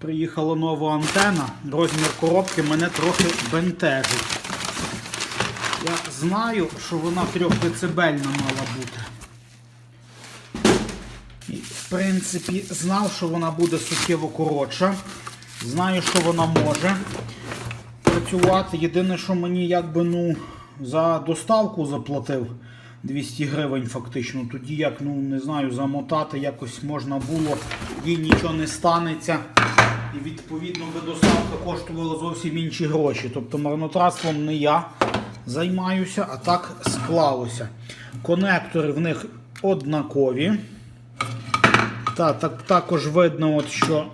Приїхала нова антена. Розмір коробки мене трохи бентежить. Я знаю, що вона 3 децибельна мала бути. І, в принципі, знав, що вона буде суттєво коротша. Знаю, що вона може працювати. Єдине, що мені якби ну, за доставку заплатив 200 гривень фактично. Тоді як, ну не знаю, замотати якось можна було, їй нічого не станеться. Відповідно би доставка коштувала зовсім інші гроші. Тобто марнотратством не я займаюся, а так склалося. Конектори в них однакові. Та, так, також видно, от, що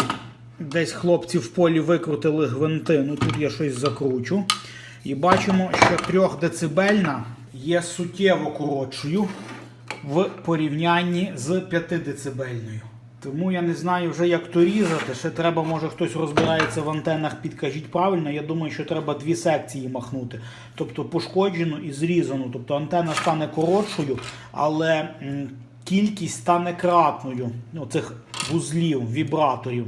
десь хлопці в полі викрутили гвинти. Ну тут я щось закручу. І бачимо, що 3 децибельна є суттєво коротшою в порівнянні з 5 децибельною. Тому я не знаю вже, як то різати. Ще треба, може хтось розбирається в антенах, підкажіть правильно. Я думаю, що треба дві секції махнути. Тобто пошкоджену і зрізану. Тобто антена стане коротшою, але кількість стане кратною ну, цих вузлів, вібраторів.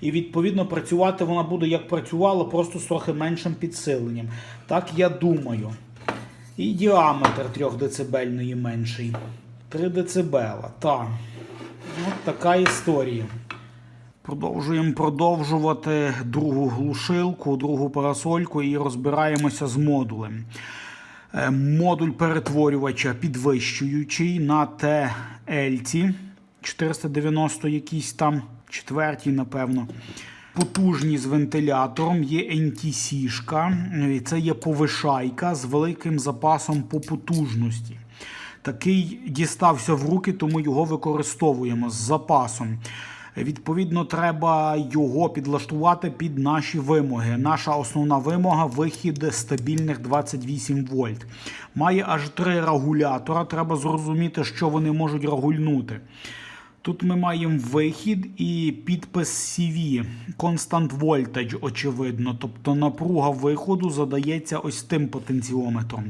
І відповідно працювати вона буде як працювала, просто з трохи меншим підсиленням. Так я думаю. І діаметр 3 децибельної менший. 3 децибела. Так. От така історія. Продовжуємо продовжувати другу глушилку, другу парасольку і розбираємося з модулем. Е, Модуль перетворювача підвищуючий на TL 490 якийсь там, четвертій, напевно. Потужний з вентилятором, є NTC-шка, і це є повишайка з великим запасом по потужності. Такий дістався в руки, тому його використовуємо з запасом. Відповідно, треба його підлаштувати під наші вимоги. Наша основна вимога вихід стабільних 28 вольт. Має аж три регулятора. Треба зрозуміти, що вони можуть регульнути. Тут ми маємо вихід і підпис CV, Constant Voltage, очевидно. Тобто напруга виходу задається ось тим потенціометром.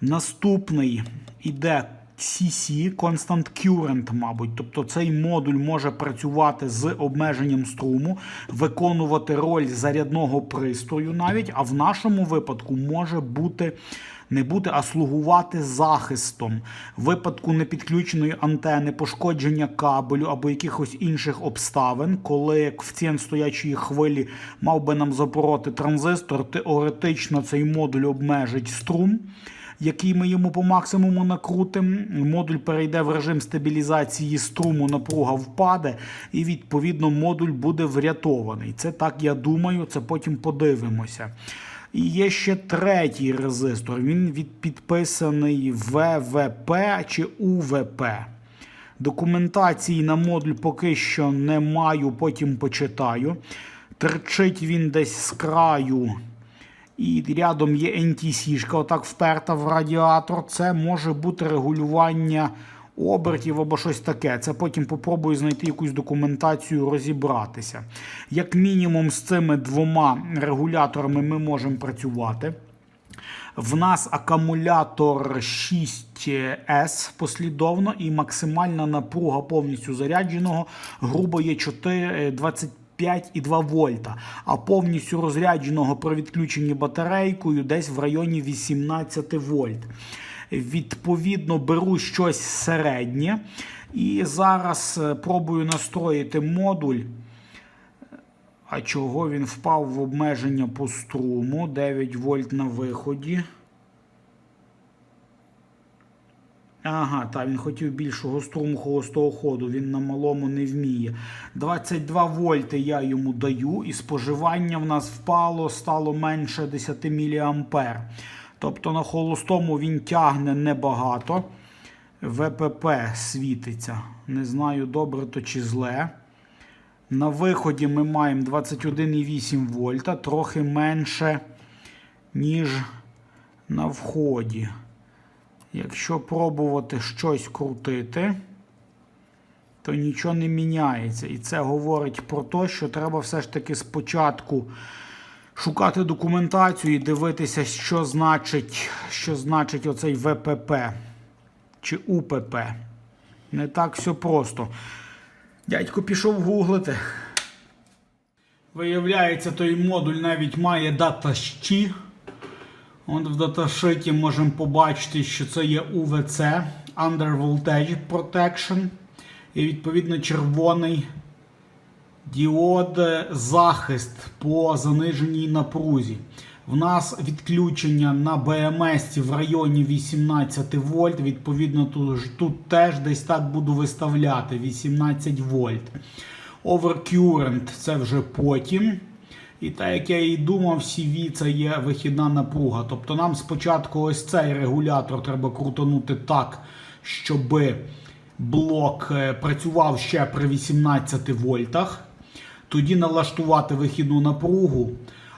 Наступний іде CC, Constant Current, мабуть. Тобто цей модуль може працювати з обмеженням струму, виконувати роль зарядного пристрою навіть, а в нашому випадку може бути. Не бути, а слугувати захистом в випадку непідключеної антени, пошкодження кабелю або якихось інших обставин, коли коефіцієнт стоячої хвилі мав би нам запороти транзистор, теоретично цей модуль обмежить струм який ми йому по максимуму накрутимо. Модуль перейде в режим стабілізації струму, напруга впаде, і відповідно модуль буде врятований. Це так я думаю, це потім подивимося. І є ще третій резистор. Він від підписаний ВВП чи УВП. Документації на модуль поки що не маю, потім почитаю. Терчить він десь з краю. І рядом є NTC-шка, отак вперта в радіатор. Це може бути регулювання обертів або щось таке. Це потім попробую знайти якусь документацію, розібратися. Як мінімум, з цими двома регуляторами ми можемо працювати. В нас акумулятор 6С послідовно і максимальна напруга повністю зарядженого грубо є 4, 25 5,2 вольта, а повністю розрядженого при відключенні батарейкою десь в районі 18 вольт. Відповідно, беру щось середнє. І зараз е, пробую настроїти модуль. А чого він впав в обмеження по струму? 9 вольт на виході. Ага, так, він хотів більшого струму холостого ходу, він на малому не вміє. 22 вольти я йому даю, і споживання в нас впало, стало менше 10 мА. Тобто на холостому він тягне небагато. ВПП світиться. Не знаю, добре то чи зле. На виході ми маємо 21,8 вольта, трохи менше, ніж на вході. Якщо пробувати щось крутити, то нічого не міняється. І це говорить про те, що треба все ж таки спочатку шукати документацію і дивитися, що значить, що значить оцей ВПП чи УПП. Не так все просто. Дядько пішов гуглити. Виявляється, той модуль навіть має датащі. От в даташиті можемо побачити, що це є UVC Under Voltage Protection. І відповідно червоний діод е, захист по заниженій напрузі. В нас відключення на БМС в районі 18 вольт. Відповідно, тут, тут теж десь так буду виставляти 18 вольт. Overcurrent це вже потім. І так як я і думав, CV це є вихідна напруга. Тобто нам спочатку ось цей регулятор треба крутанути так, щоб блок е, працював ще при 18 вольтах. Тоді налаштувати вихідну напругу,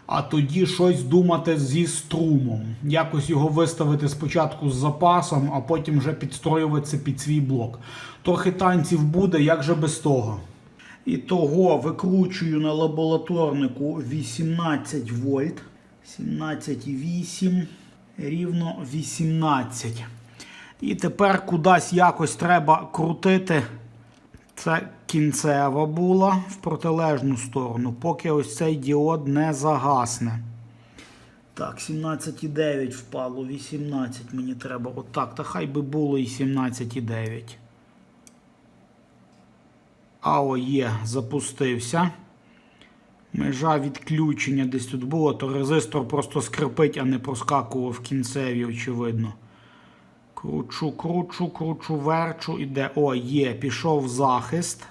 а тоді щось думати зі струмом. Якось його виставити спочатку з запасом, а потім вже підстроюватися під свій блок. Трохи танців буде, як же без того. І того викручую на лабораторнику 18 вольт. 17,8, рівно 18. І тепер кудись якось треба крутити. Це кінцева була в протилежну сторону, поки ось цей діод не загасне. Так, 17,9 впало, 18 мені треба. Отак, та хай би було і 17,9. АО є, запустився. Межа відключення десь тут було, то резистор просто скрипить, а не проскакував в кінцеві, очевидно. Кручу, кручу, кручу, верчу, іде. О, є, пішов захист.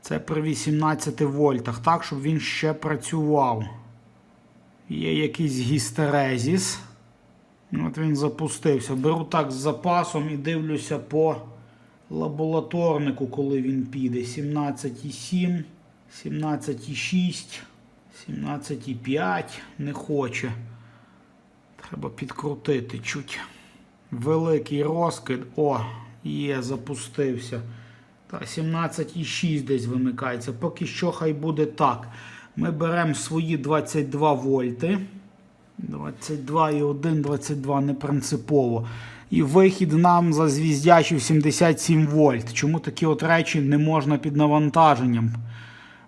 Це при 18 вольтах, так, щоб він ще працював. Є якийсь гістерезіс. От він запустився. Беру так з запасом і дивлюся по лабораторнику, коли він піде. 17,7, 17,6, 17,5. Не хоче. Треба підкрутити чуть. Великий розкид. О, є, запустився. Та 17,6 десь вимикається. Поки що хай буде так. Ми беремо свої 22 вольти. 22,1, 22 не принципово. І вихід нам зазвіздячив 77 вольт. Чому такі от речі не можна під навантаженням?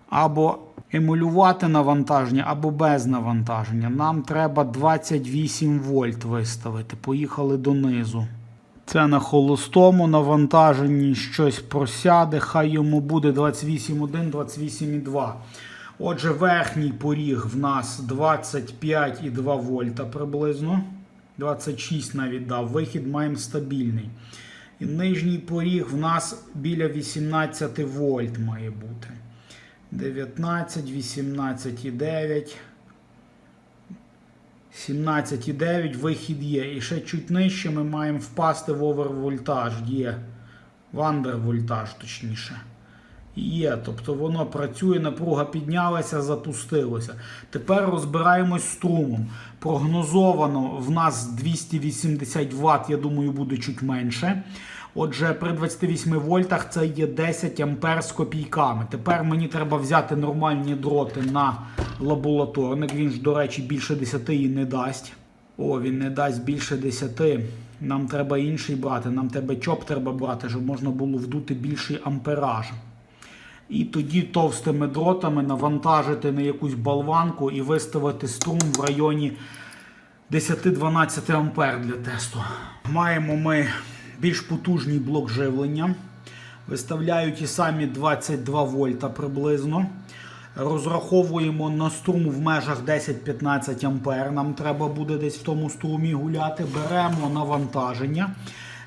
Або емулювати навантаження, або без навантаження. Нам треба 28 вольт виставити. Поїхали донизу. Це на холостому навантаженні щось просяде, хай йому буде 28,1, 28,2. Отже, верхній поріг в нас 25,2 вольта приблизно. 26 навіть дав. Вихід маємо стабільний. І нижній поріг в нас біля 18 вольт має бути. 19, 18,9. 17,9 вихід є. І ще чуть нижче ми маємо впасти в овервольтаж. Є. В андервольтаж, точніше. Є, тобто воно працює, напруга піднялася, запустилося. Тепер розбираємось струмом. Прогнозовано в нас 280 Вт, я думаю, буде чуть менше. Отже, при 28 вольтах це є 10 ампер з копійками. Тепер мені треба взяти нормальні дроти на лабораторник. Він ж, до речі, більше 10 і не дасть. О, він не дасть більше 10. Нам треба інший брати. Нам тебе чоп треба брати, щоб можна було вдути більший ампераж. І тоді товстими дротами навантажити на якусь болванку і виставити струм в районі 10-12 ампер для тесту. Маємо ми більш потужний блок живлення. Виставляю ті самі 22 вольта приблизно. Розраховуємо на струм в межах 10-15 ампер. Нам треба буде десь в тому струмі гуляти. Беремо навантаження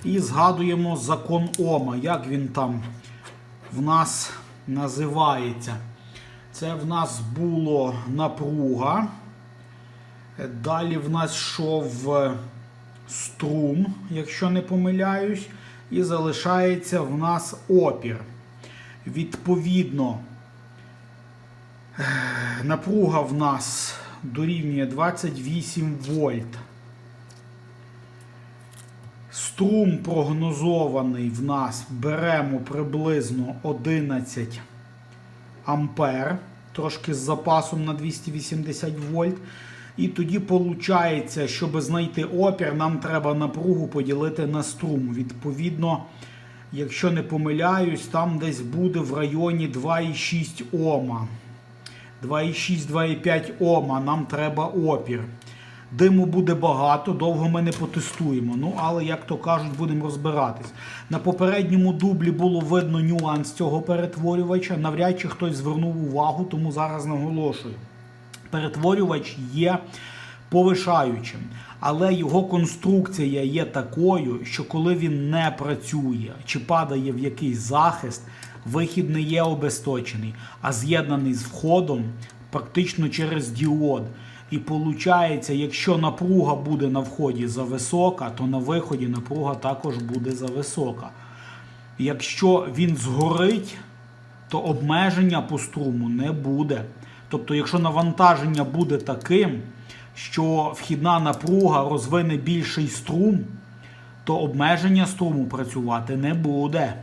і згадуємо закон Ома. Як він там в нас називається? Це в нас було напруга. Далі в нас йшов е, струм, якщо не помиляюсь, і залишається в нас опір. Відповідно, е, напруга в нас дорівнює 28 вольт. Струм прогнозований в нас беремо приблизно 11 ампер, трошки з запасом на 280 вольт. І тоді виходить, щоб знайти опір, нам треба напругу поділити на струм. Відповідно, якщо не помиляюсь, там десь буде в районі 2,6 Ома. 2,6-2,5 Ома, нам треба опір. Диму буде багато, довго ми не потестуємо. Ну, але, як то кажуть, будемо розбиратись. На попередньому дублі було видно нюанс цього перетворювача. Навряд чи хтось звернув увагу, тому зараз наголошую. Перетворювач є повишаючим, але його конструкція є такою, що коли він не працює чи падає в якийсь захист, вихід не є обесточений, а з'єднаний з входом практично через діод. І виходить, якщо напруга буде на вході зависока, то на виході напруга також буде зависока. Якщо він згорить, то обмеження по струму не буде. Тобто, якщо навантаження буде таким, що вхідна напруга розвине більший струм, то обмеження струму працювати не буде.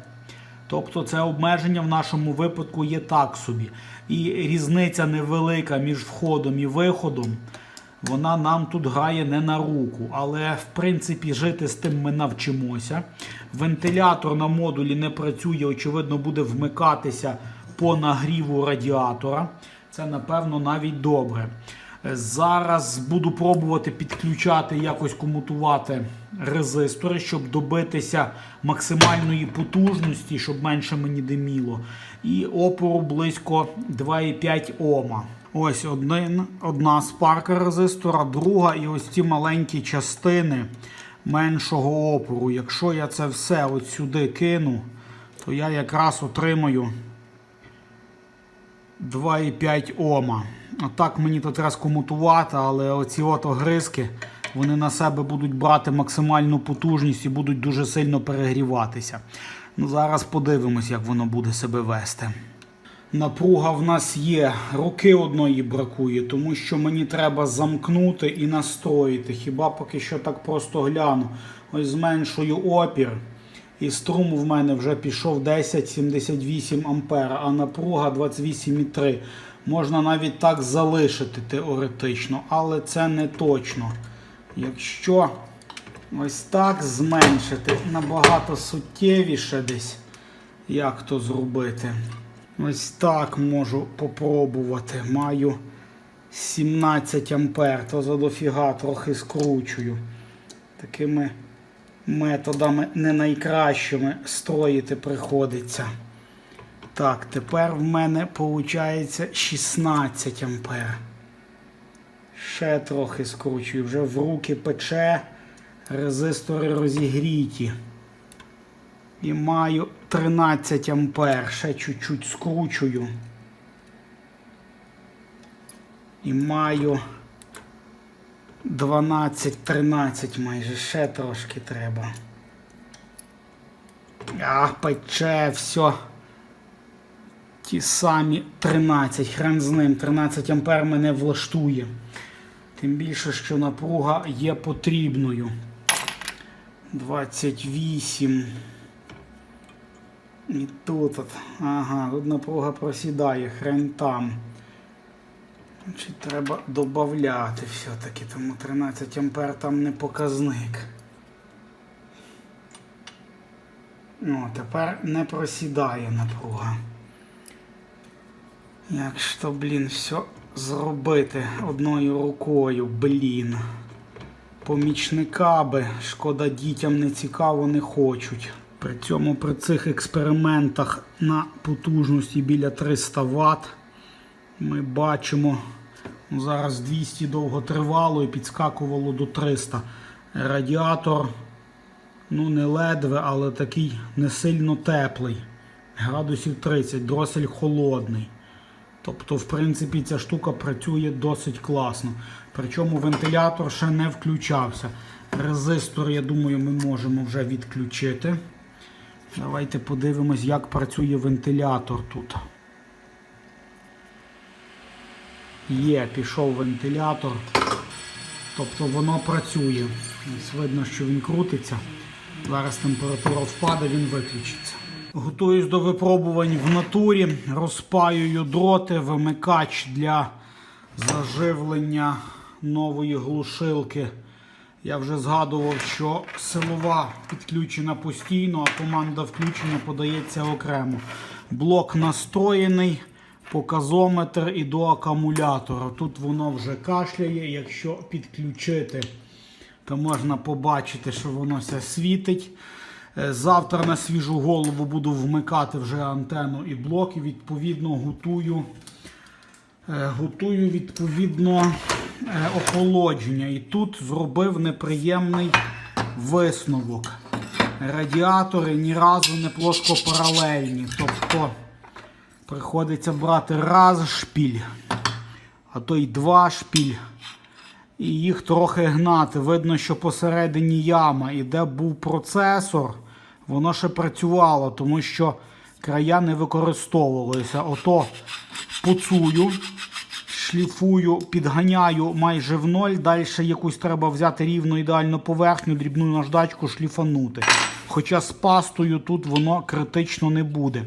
Тобто це обмеження в нашому випадку є так собі. І різниця невелика між входом і виходом, вона нам тут грає не на руку. Але в принципі жити з тим ми навчимося. Вентилятор на модулі не працює, очевидно, буде вмикатися по нагріву радіатора. Це, напевно, навіть добре. Зараз буду пробувати підключати, якось комутувати резистори, щоб добитися максимальної потужності, щоб менше мені диміло. І опору близько 2,5 Ома. Ось один, одна спарка резистора, друга і ось ці маленькі частини меншого опору. Якщо я це все от сюди кину, то я якраз отримаю 2,5 Ома. Отак мені тут треба скомутувати, але оці от огризки вони на себе будуть брати максимальну потужність і будуть дуже сильно перегріватися. Ну, Зараз подивимось, як воно буде себе вести. Напруга в нас є, руки одної бракує, тому що мені треба замкнути і настроїти. Хіба поки що так просто гляну. Ось зменшую опір. І струм в мене вже пішов 10,78 ампера, а напруга 28,3. Можна навіть так залишити теоретично, але це не точно. Якщо ось так зменшити набагато суттєвіше десь, як то зробити? Ось так можу попробувати. Маю 17 ампер, то задофіга трохи скручую. Такими методами не найкращими строїти приходиться. Так, тепер в мене виходить 16 ампер. Ще трохи скручую, вже в руки пече, резистори розігріті. І маю 13 ампер. Ще чуть-чуть скручую. І маю 12-13 майже, ще трошки треба. А, пече, все. Ті самі 13, хрен з ним, 13 ампер мене влаштує. Тим більше, що напруга є потрібною. 28. І тут, от, ага, тут напруга просідає, хрен там. Чи треба додати все-таки, тому 13 ампер там не показник. О, тепер не просідає напруга. Як ж блін, все зробити одною рукою, блін. Помічника би, шкода дітям не цікаво, не хочуть. При цьому при цих експериментах на потужності біля 300 Вт ми бачимо, ну, зараз 200 довго тривало і підскакувало до 300. Радіатор, ну не ледве, але такий не сильно теплий. Градусів 30, дросель холодний. Тобто, в принципі, ця штука працює досить класно. Причому вентилятор ще не включався. Резистор, я думаю, ми можемо вже відключити. Давайте подивимось, як працює вентилятор тут. Є, пішов вентилятор. Тобто воно працює. Ось видно, що він крутиться. Зараз температура впаде, він виключиться. Готуюсь до випробувань в натурі. Розпаюю дроти, вимикач для заживлення нової глушилки. Я вже згадував, що силова підключена постійно, а команда включення подається окремо. Блок настроєний, показометр і до акумулятора. Тут воно вже кашляє. Якщо підключити, то можна побачити, що воно все світить. Е, Завтра на свіжу голову буду вмикати вже антенну і блок і відповідно готую. Е, Готую відповідно е, охолодження. І тут зробив неприємний висновок. Радіатори ні разу не плоскопаралельні. Тобто приходиться брати раз шпіль, а то й два шпіль. І їх трохи гнати. Видно, що посередині яма, і де був процесор, воно ще працювало, тому що края не використовувалися. Ото пуцую, шліфую, підганяю майже в ноль. Далі якусь треба взяти рівну ідеальну поверхню, дрібну наждачку, шліфанути. Хоча з пастою тут воно критично не буде.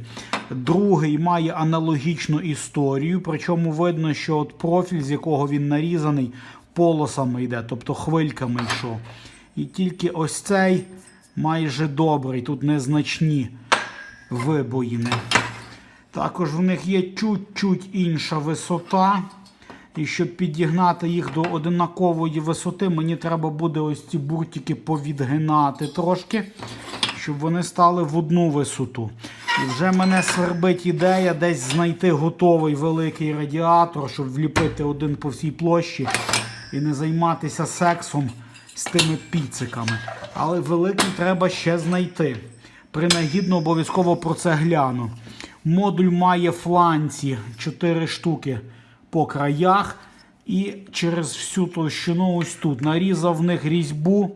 Другий має аналогічну історію, причому видно, що от профіль, з якого він нарізаний, полосами йде, тобто хвильками йшов. І тільки ось цей майже добрий, тут незначні вибоїни. Також в них є чуть-чуть інша висота. І щоб підігнати їх до одинакової висоти, мені треба буде ось ці буртики повідгинати трошки, щоб вони стали в одну висоту. І вже мене свербить ідея десь знайти готовий великий радіатор, щоб вліпити один по всій площі і не займатися сексом з тими піциками. Але великий треба ще знайти. Принагідно обов'язково про це гляну. Модуль має фланці 4 штуки по краях. І через всю товщину ось тут. Нарізав в них різьбу,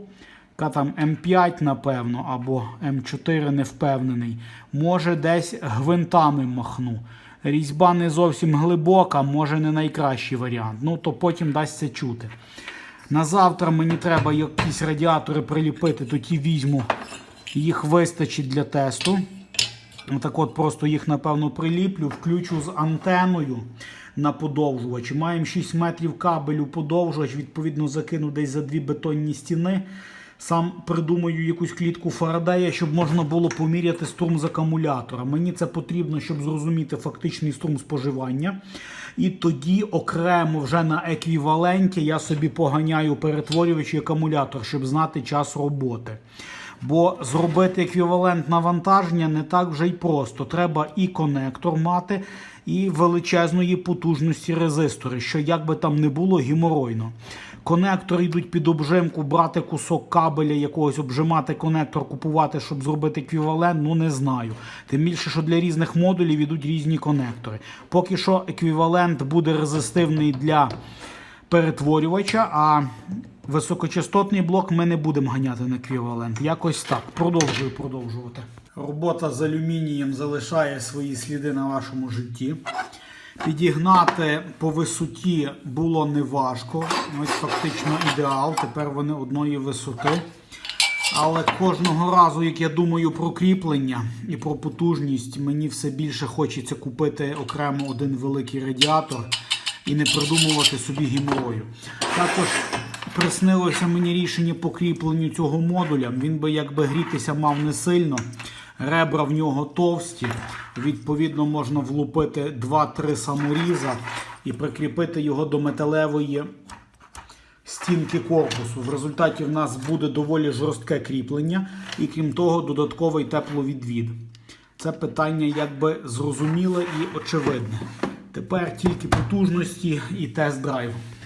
яка там М5, напевно, або М4 не впевнений. Може, десь гвинтами махну. Різьба не зовсім глибока, може не найкращий варіант. Ну, то потім дасться чути. На завтра мені треба якісь радіатори приліпити, тоді візьму. Їх вистачить для тесту. Так от просто їх, напевно, приліплю, включу з антеною на подовжувач. Маємо 6 метрів кабелю подовжувач, відповідно, закину десь за дві бетонні стіни. Сам придумаю якусь клітку Фарадея, щоб можна було поміряти струм з акумулятора. Мені це потрібно, щоб зрозуміти фактичний струм споживання. І тоді окремо вже на еквіваленті я собі поганяю перетворювач і акумулятор, щоб знати час роботи. Бо зробити еквівалент навантаження не так вже й просто. Треба і конектор мати, і величезної потужності резистори, що як би там не було геморойно. Конектори йдуть під обжимку, брати кусок кабеля, якогось обжимати конектор, купувати, щоб зробити еквівалент, ну не знаю. Тим більше, що для різних модулів йдуть різні конектори. Поки що еквівалент буде резистивний для перетворювача, а високочастотний блок ми не будемо ганяти на еквівалент. Якось так. Продовжую продовжувати. Робота з алюмінієм залишає свої сліди на вашому житті. Підігнати по висоті було неважко. Ось фактично ідеал. Тепер вони одної висоти. Але кожного разу, як я думаю про кріплення і про потужність, мені все більше хочеться купити окремо один великий радіатор і не придумувати собі гіморою. Також приснилося мені рішення по кріпленню цього модуля. Він би якби грітися мав не сильно. Ребра в нього товсті. Відповідно, можна влупити 2-3 саморіза і прикріпити його до металевої стінки корпусу. В результаті в нас буде доволі жорстке кріплення і, крім того, додатковий тепловідвід. Це питання якби зрозуміле і очевидне. Тепер тільки потужності і тест-драйв.